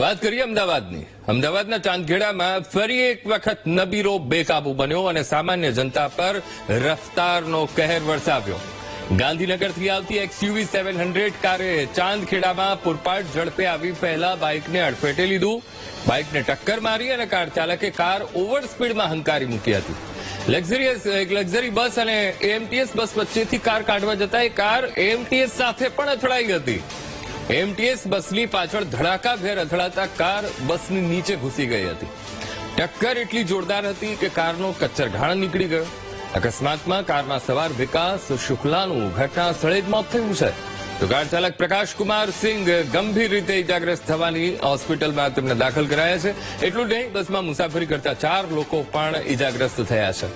વાત કરીએ અમદાવાદની. અમદાવાદના ચાંદખેડામાં ફરી એક વખત નબીરો બેકાબુ બન્યો અને સામાન્ય જનતા પર રફતારનો કહેર વરસાવ્યો. ગાંધીનગરથી આવતી એક્સયુવી સેવન હંડ્રેડ કારે ચાંદખેડામાં પુરપાટ ઝડપે આવી પહેલા બાઇકને અડફેટે લીધું. બાઇકને ટક્કર મારી અને કાર ચાલકે કાર ઓવર સ્પીડમાં હંકારી મૂકી હતી. લક્ઝરીયસ, એક લક્ઝરી બસ અને એમટીએસ બસ વચ્ચેથી કાર કાઢવા જતા એ કાર એમટીએસ સાથે પણ અથડાઈ હતી. એમટીએસ બસની પાછળ ધડાકાભેર અથડાતા કાર બસની નીચે ઘૂસી ગઈ હતી. ટક્કર એટલી જોરદાર હતી કે કારનો કચ્છરઘાણ નીકળી ગયો. અકસ્માતમાં કારમાં સવાર વિકાસ, શુક્લાનું ઘટના જ મોત થયું છે. તો કાર ચાલક પ્રકાશ સિંઘ ગંભીર રીતે ઇજાગ્રસ્ત થવાની હોસ્પિટલમાં તેમને દાખલ કરાયા છે. એટલું નહીં, બસમાં મુસાફરી કરતા ચાર લોકો પણ ઇજાગ્રસ્ત થયા છે.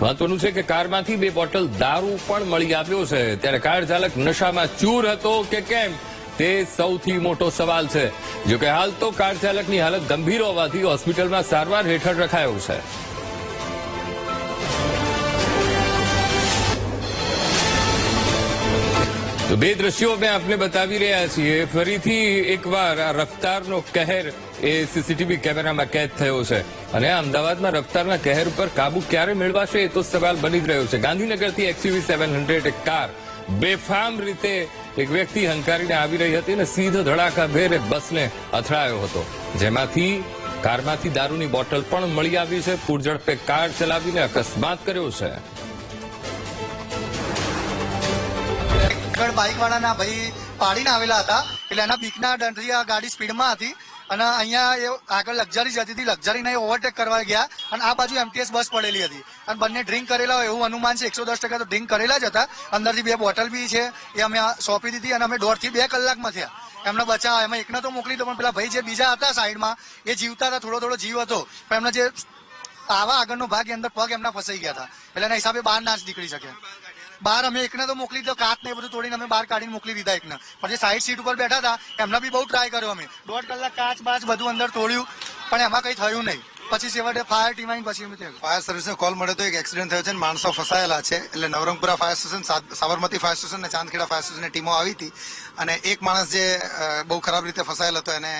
મહત્વનું છે કે કારમાંથી બે બોટલ દારૂ પણ મળી આવ્યો છે. ત્યારે કાર ચાલક નશામાં ચૂર હતો કે કેમ? તે સૌથી મોટો સવાલ છે. જો કે હાલ તો કાર ચાલકની હાલત ગંભીર હોવાથી હોસ્પિટલમાં સારવાર હેઠળ રખાયો છે. તો બે દ્રશ્યો અમે આપને બતાવી રહ્યા છીએ. ફરીથી એકવાર આ રફતારનો કહેર એ સીસીટીવી કેમેરામાં કેદ થયો છે. અને અમદાવાદમાં રફતારના કહેર ઉપર કાબુ ક્યારે મેળવાશે એ તો સવાલ બની જ રહ્યો છે. ગાંધીનગરથી એક્સયુવી સેવન હંડ્રેડ કાર બેફામ રીતે એક વ્યક્તિ હંકારીને આવી રહી હતી અને સીધો ધડાકાભેર બસને અથડાયો હતો. જેમાંથી કારમાંથી દારૂની બોટલ પણ મળી આવી છે. પૂરઝડપે કાર ચલાવીને અકસ્માત કર્યો છે. બાઇક વાળાના ભાઈ પાડીને આવેલા હતા. એટલે એના બીકના ડરથી આ ગાડી સ્પીડમાં હતી. અને અહીંયા એ આગળ લક્ઝરી જતી હતી. લક્ઝરીને ઓવરટેક કરવા ગયા. અને આ બાજુ એમટીએસ બસ પડેલી હતી. અને બંને ડ્રિંક કરેલા હોય એવું અનુમાન છે. એકસો દસ ટકા તો ડ્રિંક કરેલા જ હતા. અંદરથી બે બોટલ બી છે, એ અમે સોંપી દીધી અને અમે દોઢથી બે કલાકમાં થયા. એમને બચાવ એમાં એકને તો મોકલી દો, પણ પેલા ભાઈ જે બીજા હતા સાઈડમાં, એ જીવતા હતા, થોડો થોડો જીવ હતો. પણ એમના જે આવા આગળનો ભાગ અંદર પગ એમના ફસાઈ ગયા હતા. એટલે એના હિસાબે બહાર ના જ નીકળી શકે. બહાર અમે એકને તો મોકલી દીધો કાચ ને બધું તોડીને અમે બહાર કાઢીને મોકલી દીધા એકને. પણ જે સાઈડ સીટ ઉપર બેઠા હતા, એમને બી બહુ ટ્રાય કર્યો અમે. દોઢ કલાક કાચ બાચ બધું અંદર તોડ્યું, પણ એમાં કઈ થયું નહીં. પછી છેવટે ફાયર ટીમ આવીને પછી અમે ફાયર સર્વિસને કોલ મળ્યો તો એક એક્સિડન્ટ થયો છે અને માણસો ફસાયેલા છે. એટલે Navrangpura fire station Sabarmati fire station અને ચાંદખેડા ફાયર સ્ટેશનની ટીમો આવી હતી. અને એક માણસ જે બહુ ખરાબ રીતે ફસાયેલો હતો એને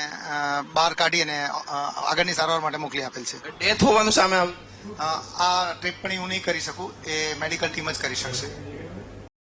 બહાર કાઢી અને આગળની સારવાર માટે મોકલી આપેલ છે. ડેથ હોવાનું સામે આવ્યું આ ટ્રીપ પણ હું નહીં કરી શકું. એ મેડિકલ ટીમ જ કરી શકશે.